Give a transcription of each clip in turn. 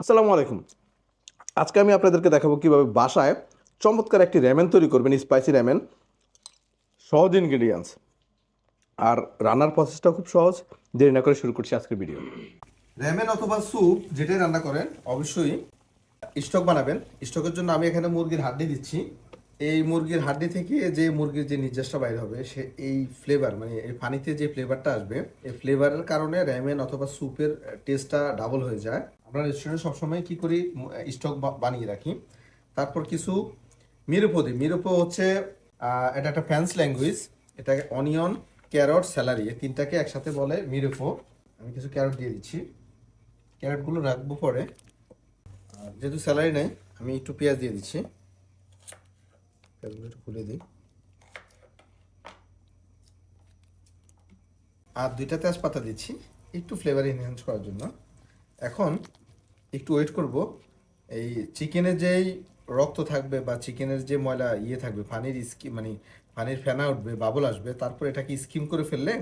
আসসালামু আলাইকুম। আজকে আমি আপনাদেরকে দেখাবো কীভাবে বাসায় চমৎকার একটি র্যামেন তৈরি করবেন স্পাইসি র্যামেন সহজ ইনগ্রেডিয়েন্টস আর রান্নার প্রসেসটা খুব সহজ, দেরি না করে শুরু করছি আজকের ভিডিও র্যামেন অথবা স্যুপ যেটাই রান্না করেন, অবশ্যই স্টক বানাবেন। স্টকের জন্য আমি এখানে মুরগির হাড্ডি দিচ্ছি। এই মুরগির হাড্ডি থেকে যে মুরগির যে নির্যাসটা বাইর হবে, সে এই ফ্লেভার মানে এই পানিতে যে ফ্লেভারটা আসবে, এই ফ্লেভারের কারণে র্যামেন অথবা স্যুপের টেস্টটা ডাবল হয়ে যায়। আমরা রেস্টুরেন্টে সবসময় কি করি স্টক বানিয়ে রাখি। তারপর কিছু মিরুপো দিই মিরুপো হচ্ছে এটা একটা ফ্যান্স ল্যাঙ্গুয়েজ এটাকে অনিয়ন ক্যারট স্যালারি এই তিনটাকে একসাথে বলে মিরুপো। আমি কিছু ক্যারট দিয়ে দিচ্ছি। ক্যারটগুলো রাখব পরে। আর যেহেতু স্যালারি নেই, আমি একটু পেঁয়াজ দিয়ে দিচ্ছি। পেঁয়াজগুলো খুলে দিই। আর দুইটা তেজপাতা দিচ্ছি, একটু ফ্লেভার এনহ্যান্স করার জন্য। এখন একটু ওয়েট করব। এই চিকেনের যেই রক্ত থাকবে বা চিকেনের যে ময়লা ইয়ে থাকবে, পানির স্কিম মানে পানির ফেনা উঠবে বাবল আসবে, তারপর এটাকে স্কিম করে ফেললে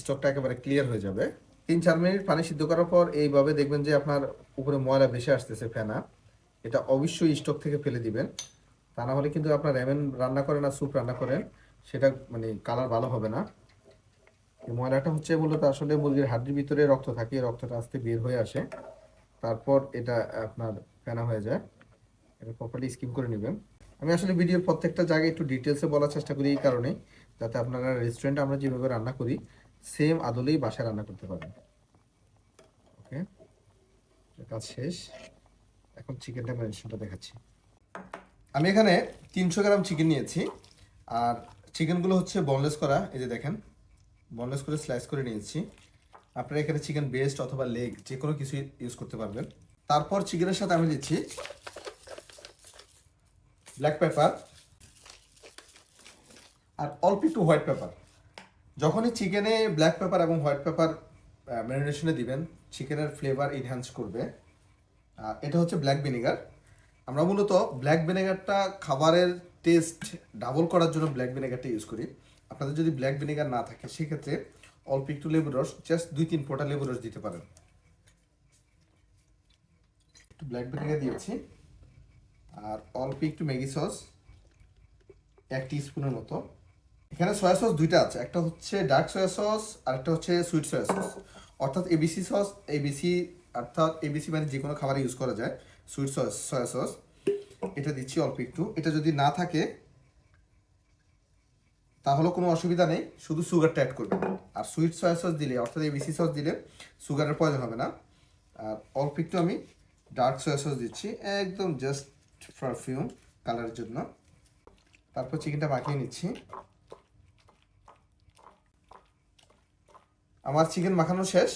স্টকটা একেবারে ক্লিয়ার হয়ে যাবে। তিন, চার মিনিট পানি সিদ্ধ করার পর এইভাবে দেখবেন যে আপনার উপরে ময়লা ভেসে আসতেছে ফেনা। এটা অবশ্যই স্টক থেকে ফেলে দিবেন। তা না হলে কিন্তু আপনার র্যামেন রান্না করেন আর স্যুপ রান্না করেন, সেটা মানে কালার ভালো হবে না। ময়লাটা হচ্ছে মূলত আসলে মুরগির হাড্ডির ভিতরে রক্ত থাকে রক্তটা আস্তে বের হয়ে আসে। তারপর এটা আপনার ফেনা হয়ে যায়। এটা প্রপারলি স্কিম করে নেবেন। আমি আসলে ভিডিওর প্রত্যেকটা জায়গায় একটু ডিটেলসে বলার চেষ্টা করি এই কারণে, যাতে আপনারা রেস্টুরেন্টে আমরা যেভাবে রান্না করি সেম আদলেই বাসায় রান্না করতে পারেন ওকে কাজ শেষ। এখন চিকেনটা ম্যারিনেশনটা দেখাচ্ছি। আমি এখানে তিনশো গ্রাম চিকেন নিয়েছি। আর চিকেনগুলো হচ্ছে বনলেস করা, এই যে দেখেন। বনলেস করে স্লাইস করে নিয়েছি। আপনারা এখানে চিকেন বেস্ট অথবা লেগ যে কোনো কিছু ইউজ করতে পারবেন। তারপর চিকেনের সাথে আমি দিচ্ছি ব্ল্যাক পেপার আর অল্প একটু হোয়াইট পেপার যখনই চিকেনে ব্ল্যাক পেপার এবং হোয়াইট পেপার ম্যারিনেশনে দিবেন চিকেনের ফ্লেভার এনহ্যান্স করবে। এটা হচ্ছে ব্ল্যাক ভিনেগার আমরা মূলত ব্ল্যাক ভিনেগারটা খাবারের টেস্ট ডাবল করার জন্য ব্ল্যাক ভিনেগারটা ইউজ করি। আপনাদের যদি ব্ল্যাক ভিনেগার না থাকে, সেক্ষেত্রে অল্প একটু লেবুর রস জাস্ট দুই তিন ফোঁটা লেবুর রস দিতে পারেন। একটু ব্ল্যাক ভিনেগার দিয়েছি। আর অল্প একটু ম্যাগি সস, এক স্পুনের মতো। এখানে সয়া সস দুইটা আছে, একটা হচ্ছে ডার্ক সয়া সস আর একটা হচ্ছে সুইট সয়া সস অর্থাৎ এবিসি সস এবিসি অর্থাৎ এবিসি মানে যে কোনো খাবারে ইউজ করা যায়। Sweet sauce, soy sauce. এটা দিচ্ছি অল্প একটু। এটা যদি না থাকে, তাহলে কোনো অসুবিধা নেই। শুধু সুগারটা অ্যাড করবেন। আর সুইট সয়া সস দিলে, অর্থাৎ এবিসি সস দিলে সুগারের প্রয়োজন হবে না। আর অল্প একটু আমি ডার্ক সয়া সস দিচ্ছি, একদম জাস্ট পারফিউম কালারের জন্য। তারপর চিকেনটা মাখিয়ে নিচ্ছি। আমার চিকেন মাখানো শেষ।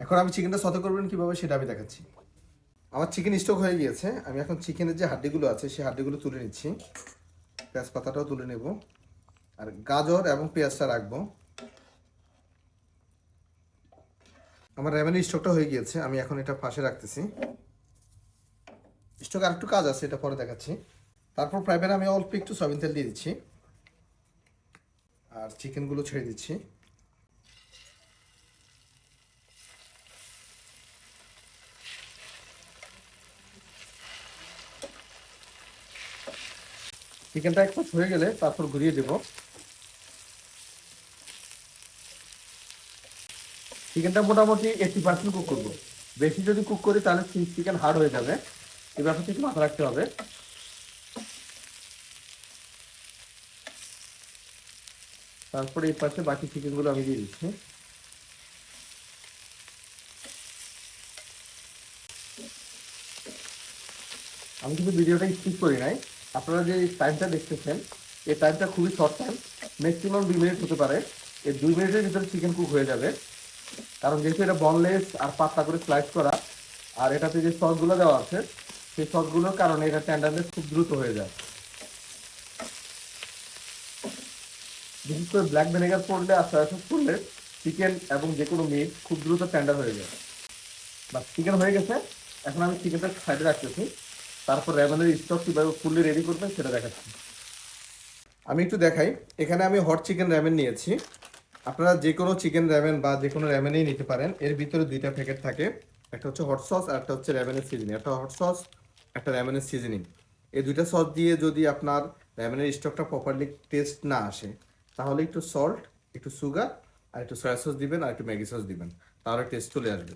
এখন আমি চিকেনটা সতে করবেন কীভাবে সেটা আমি দেখাচ্ছি। আমার চিকেন স্টক হয়ে গিয়েছে। আমি এখন চিকেনের যে হাড্ডিগুলো আছে, সেই হাড্ডিগুলো তুলে নিচ্ছি। পেঁয়াজ পাতাটাও তুলে নেব। আর গাজর এবং পেঁয়াজটা রাখব। আমার রেভেনিউ স্টকটা হয়ে গিয়েছে। আমি এখন এটা পাশে রাখতেছি। স্টক আর একটু কাজ আছে, এটা পরে দেখাচ্ছি। তারপর প্যানে আমি অল্প একটু সয়াবিন তেল দিয়ে দিচ্ছি। আর চিকেনগুলো ছেড়ে দিচ্ছি। চিকেনটা একটু হয়ে গেলে তারপর ঘুরিয়ে দেব। চিকেনটা মোটামুটি এইটি পার্সেন্ট কুক করব। বেশি যদি কুক করি তাহলে চিকেন হার্ড হয়ে যাবে। এই ব্যাপারটা একটু মাথা রাখতে হবে। তারপরে এই পাশে বাকি চিকেনগুলো আমি দিয়ে দিচ্ছি। আমি কিন্তু ভিডিওটা স্কিপ করি নাই। আপনারা যে টাইমটা দেখতেছেন, এই টাইমটা খুবই শর্ট টাইম ম্যাক্সিমাম দুই মিনিট হতে পারে। এই দুই মিনিটের ভিতরে চিকেন কুক হয়ে যাবে। কারণ যেহেতু এটা বনলেস আর পাতলা করে স্লাইস করা, আর এটাতে যে সসগুলো দেওয়া আছে, সেই সসগুলোর কারণে এটা টেন্ডারনেস খুব দ্রুত হয়ে যায়। বিশেষ করে ব্ল্যাক ভিনেগার পড়লে সয়া সস পড়লে চিকেন এবং যে কোনো মিট খুব দ্রুত টেন্ডার হয়ে যায়। বা চিকেন হয়ে গেছে। এখন আমি চিকেনটা সাইডে রাখতেছি। তারপর র্যামেনের স্টক কীভাবে ফুললি রেডি করবেন সেটা দেখাচ্ছি। আমি একটু দেখাই। এখানে আমি হট চিকেন র্যামেন নিয়েছি। আপনারা যে কোনো চিকেন র্যামেন বা যে কোনো র্যামেনই নিতে পারেন। এর ভিতরে দুইটা প্যাকেট থাকে। একটা হচ্ছে হট সস আর একটা হচ্ছে র্যামেনের সিজনিং একটা হট সস একটা র্যামেনের সিজনিং এই দুইটা সস দিয়ে যদি আপনার র্যামেনের স্টকটা প্রপারলি টেস্ট না আসে, তাহলে একটু সল্ট একটু সুগার আর একটু সয়া সস দিবেন আর একটু ম্যাগি সস দিবেন। তাহলে টেস্ট চলে আসবে।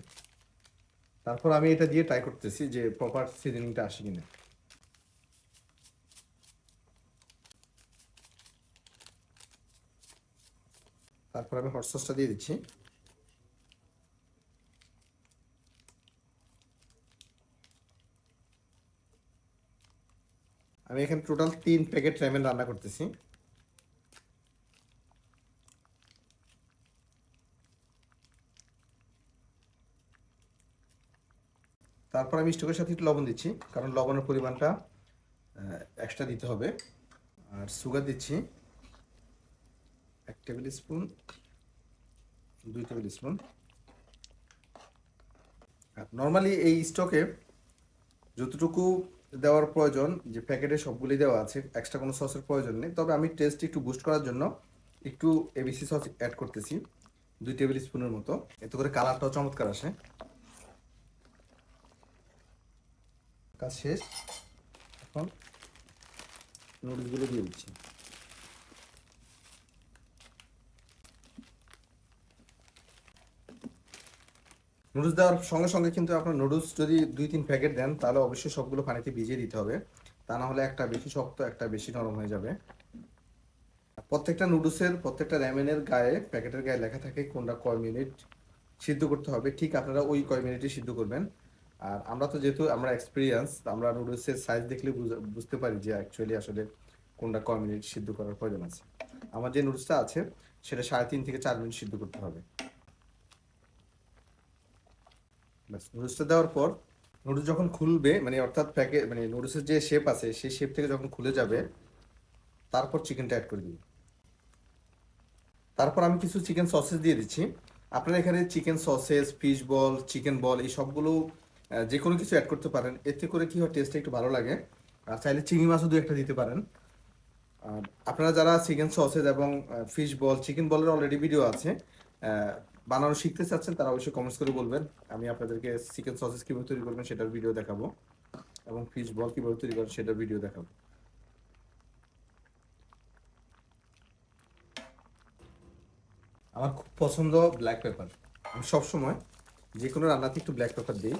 তারপর আমি এটা দিয়ে ট্রাই করতেছি যে প্রপার সিজনিংটা আসে কিনা। তারপর আমি হট সসটা দিয়ে দিচ্ছি। আমি এখানে টোটাল তিন প্যাকেট র্যামেন রান্না করতেছি। তারপর আমি স্টকের সাথে একটু লবণ দিচ্ছি, কারণ লবণের পরিমাণটা এক্সট্রা দিতে হবে। আর সুগার দিচ্ছি, এক টেবিল স্পুন দুই টেবিল স্পুন আর নর্মালি এই স্টকে যতটুকু দেওয়ার প্রয়োজন, যে প্যাকেটে সবগুলি দেওয়া আছে এক্সট্রা কোনো সসের প্রয়োজন নেই। তবে আমি টেস্ট একটু বুস্ট করার জন্য একটু এবিসি সস অ্যাড করতেছি, দুই টেবিল স্পুনের মতো। এতে করে কালারটাও চমৎকার আসে। কাজ শেষ। এখন নুডলসগুলো দিয়ে দিচ্ছি। নুডলস দেওয়ার সঙ্গে সঙ্গে কিন্তু আপনার নুডলস যদি দুই তিন প্যাকেট দেন, তাহলে অবশ্যই সবগুলো পানিতে ভিজিয়ে দিতে হবে। তা না হলে একটা বেশি শক্ত, একটা বেশি নরম হয়ে যাবে। প্রত্যেকটা নুডলসের প্রত্যেকটা র্যামেনের গায়ে প্যাকেটের গায়ে লেখা থাকে কোনটা কয় মিনিট সিদ্ধ করতে হবে। ঠিক আপনারা ওই কয় মিনিটে সিদ্ধ করবেন। আর আমরা তো যেহেতু আমরা এক্সপিরিয়েন্স আমরা নুডলসের সাইজ দেখলে বুঝ- বুঝতে পারি যে অ্যাকচুয়ালি আসলে কোনটা কয় মিনিট সিদ্ধ করার প্রয়োজন আছে। আমার যে নুডলসটা আছে, সেটা সাড়ে তিন থেকে চার মিনিট সিদ্ধ করতে হবে। ব্যাস নুডলসটা দেওয়ার পর নুডলস যখন খুলবে মানে অর্থাৎ প্যাকে মানে নুডলসের যে শেপ আছে, সেই শেপ থেকে যখন খুলে যাবে, তারপর চিকেনটা অ্যাড করে দিই তারপর আমি কিছু চিকেন সসেস দিয়ে দিচ্ছি। আপনারা এখানে chicken sausages fish ball chicken ball এই সবগুলো যে কোনো কিছু অ্যাড করতে পারেন। এতে করে কি হয় টেস্টটা একটু ভালো লাগে। আর চাইলে চিংড়ি মাছও দু একটা দিতে পারেন। আর আপনারা যারা চিকেন সসেজ এবং ফিশ বল চিকেন বলের অলরেডি ভিডিও আছে বানানো শিখতে চাচ্ছেন, তারা অবশ্যই কমেন্টস করে বলবেন। আমি আপনাদেরকে চিকেন সসেজ কীভাবে তৈরি করবেন সেটার ভিডিও দেখাবো এবং ফিশ বল কীভাবে তৈরি করবেন সেটার ভিডিও দেখাবো। আমার খুব পছন্দ ব্ল্যাক পেপার আমি সবসময় যে কোনো রান্নাতে একটু ব্ল্যাক পেপার দিই।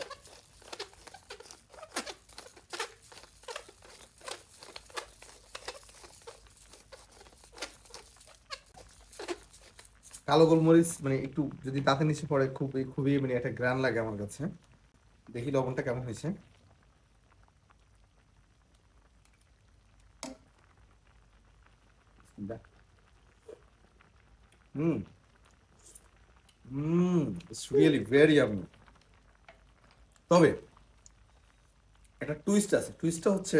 কালো গোলমরিচ মানে একটু যদি দাঁতের নিচে পড়ে খুবই খুবই মানে একটা গ্রান লাগে আমার কাছে। দেখি লবণটা কেমন হয়েছে। Hmm. Hmm it's really very yummy তবে, একটা টুইস্ট আছে। টুইস্টটা হচ্ছে,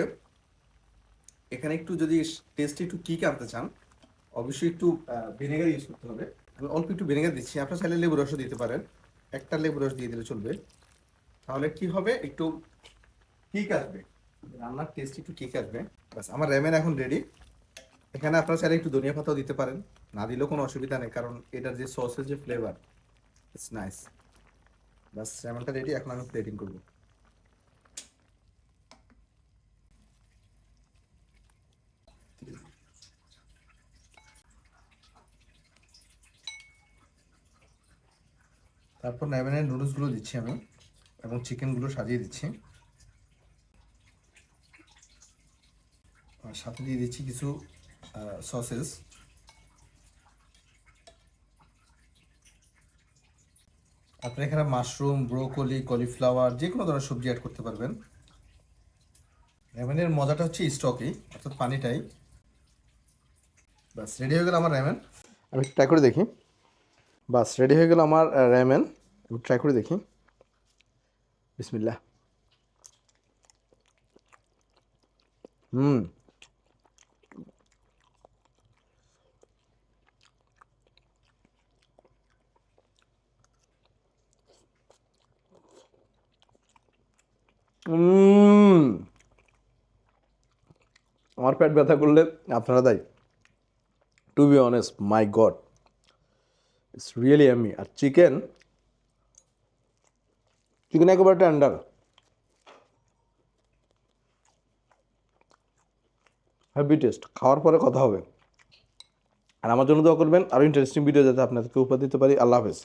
এখানে একটু যদি টেস্ট একটু কিক আনতে চান, অবশ্যই একটু ভিনেগার ইউজ করতে হবে। আমি অল্প একটু ভিনেগার দিচ্ছি। আপনার চাইলে লেবু রসও দিতে পারেন। একটা লেবু রস দিয়ে দিলে চলবে। তাহলে কি হবে? একটু কিক আসবে। রান্নার টেস্ট একটু কিক আসবে। বাস আমার র্যামেন এখন রেডি এখানে আপনারা চাইলে একটু ধনিয়া পাতাও দিতে পারেন। না দিলেও কোনো অসুবিধা নেই, কারণ এটার যে সসের যে ফ্লেভার ইটস নাইস বাস র্যামেনটা রেডি এখন আমি প্লেটিং করব। তারপর র্যামেনের নুডলসগুলো দিচ্ছি আমি এবং চিকেনগুলো সাজিয়ে দিচ্ছি। আর সাথে দিয়ে দিচ্ছি কিছু সসেস আপনি এখানে মাশরুম ব্রোকলি কলিফ্লাওয়ার যে কোনো ধরনের সবজি অ্যাড করতে পারবেন। র্যামেনের মজাটা হচ্ছে স্টকই অর্থাৎ পানিটাই। বাস রেডি হয়ে গেল আমার র্যামেন আমি ট্রাই করে দেখি। বাস রেডি হয়ে গেল আমার র্যামেন ট্রাই করে দেখি। বিসমিল্লাহ। হুম। আমার পেট ব্যথা করলে আপনারা দায়ী to be honest my god it's really yummy R chicken chicken একেবারে টেন্ডার হ্যাপি টেস্ট খাওয়ার পরে কথা হবে। আর আমার জন্য দোয়া করবেন। আরও ইন্টারেস্টিং ভিডিও যাতে আপনাদেরকে উপহার দিতে পারি। আল্লাহ হাফেজ।